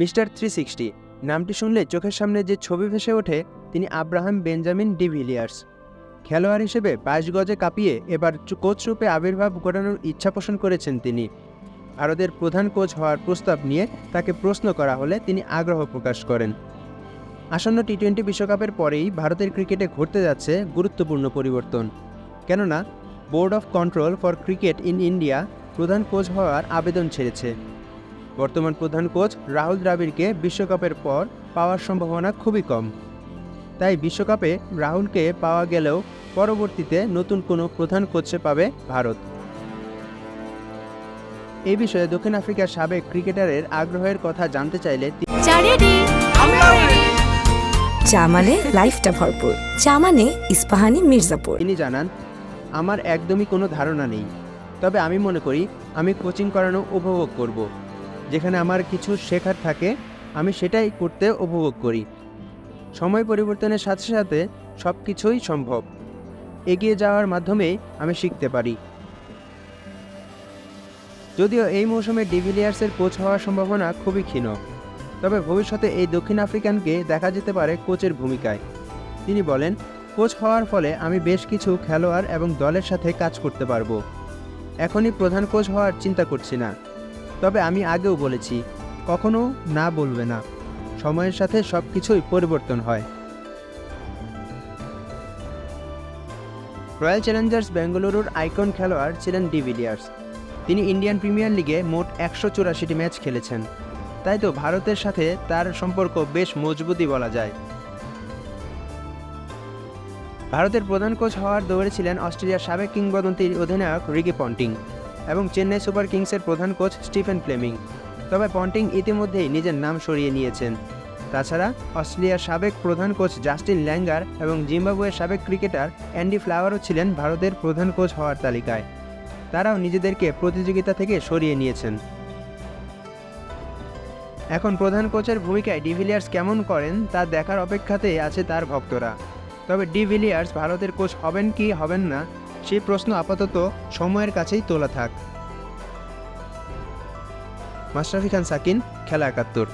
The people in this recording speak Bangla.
মিস্টার থ্রি সিক্সটি নামটি শুনলে চোখের সামনে যে ছবি ভেসে ওঠে, তিনি আব্রাহাম বেঞ্জামিন ডিভিলিয়ার্স খেলোয়াড় হিসেবে বাইশ গজে কাঁপিয়ে এবার কোচ রূপে আবির্ভাব ঘটানোর ইচ্ছা পোষণ করেছেন তিনি। ভারতের প্রধান কোচ হওয়ার প্রস্তাব নিয়ে তাকে প্রশ্ন করা হলে তিনি আগ্রহ প্রকাশ করেন। আসন্ন টি টোয়েন্টি বিশ্বকাপের পরেই ভারতের ক্রিকেটে ঘটতে যাচ্ছে গুরুত্বপূর্ণ পরিবর্তন। কেননা, Board of Control for Cricket in India প্রধান কোচ হওয়ার আবেদন ছেড়েছে। বর্তমান প্রধান কোচ রাহুল দ্রাবিড়কে বিশ্বকাপের পর পাওয়ার সম্ভাবনা খুবই কম। তাই বিশ্বকাপে রাহুলকে পাওয়া গেলেও পরবর্তীতে নতুন কোনো প্রধান কোচে পাবে ভারত। এই বিষয়ে দক্ষিণ আফ্রিকার সাবেক ক্রিকেটারের আগ্রহের কথা জানতে চাইলে তি- চা রেডি চা মানে লাইফটা ভরপুর। চা মানে ইস্পাহানি মির্জাপুর। তিনি জানান আমার একদমই কোনো ধারণা নেই। তবে আমি মনে করি আমি কোচিং করানো উপভোগ করব। যেখানে আমার কিছু শেখার থাকে, আমি সেটাই করতে উপভোগ করি। সময় পরিবর্তনের সাথে সাথে সব কিছুই সম্ভব। এগিয়ে যাওয়ার মাধ্যমে আমি শিখতে পারি। যদিও এই মৌসুমে ডিভিলিয়ার্সের কোচ হওয়ার সম্ভাবনা খুবই ক্ষীণ, তবে ভবিষ্যতে এই দক্ষিণ আফ্রিকানকে দেখা যেতে পারে কোচের ভূমিকায়। তিনি বলেন, কোচ হওয়ার ফলে আমি বেশ কিছু খেলোয়াড় এবং দলের সাথে কাজ করতে পারব। এখনই প্রধান কোচ হওয়ার চিন্তা করছি না। তবে আমি আগেও বলেছি, কখনো না বলবে না। সময়ের সাথে সব কিছুই পরিবর্তন হয়। রয়্যাল চ্যালেঞ্জার্স বেঙ্গালুরুর আইকন খেলোয়াড় ছিলেন ডিভিলিয়ার্স তিনি ইন্ডিয়ান প্রিমিয়ার লিগে মোট একশো চুরাশিটি ম্যাচ খেলেছেন। তাই তো ভারতের সাথে তার সম্পর্ক বেশ মজবুতই বলা যায়। ভারতের প্রধান কোচ হওয়ার দৌড়ে ছিলেন অস্ট্রেলিয়ার সাবেক কিংবদন্তির অধিনায়ক রিকি পন্টিং। এবং চেন্নাই সুপার কিংসের প্রধান কোচ স্টিফেন ফ্লেমিং। তবে পন্টিং ইতিমধ্যেই নিজের নাম সরিয়ে নিয়েছেন। তাছাড়া, অস্ট্রেলিয়ার সাবেক প্রধান কোচ জাস্টিন ল্যাঙ্গার এবং জিম্বাবুয়ের সাবেক ক্রিকেটার অ্যান্ডি ফ্লাওয়ারও ছিলেন ভারতের প্রধান কোচ হওয়ার তালিকায়। তারাও নিজেদেরকে প্রতিযোগিতা থেকে সরিয়ে নিয়েছেন। এখন প্রধান কোচের ভূমিকায় ডিভিলিয়ার্স কেমন করেন তা দেখার অপেক্ষাতেই আছে তার ভক্তরা। তবে ডিভিলিয়ার্স ভারতের কোচ হবেন কি হবেন না সেই প্রশ্ন আপাতত সময়ের কাছেই তোলা থাক। মাশরাফি খান সাকিন খেলা একাত্তর।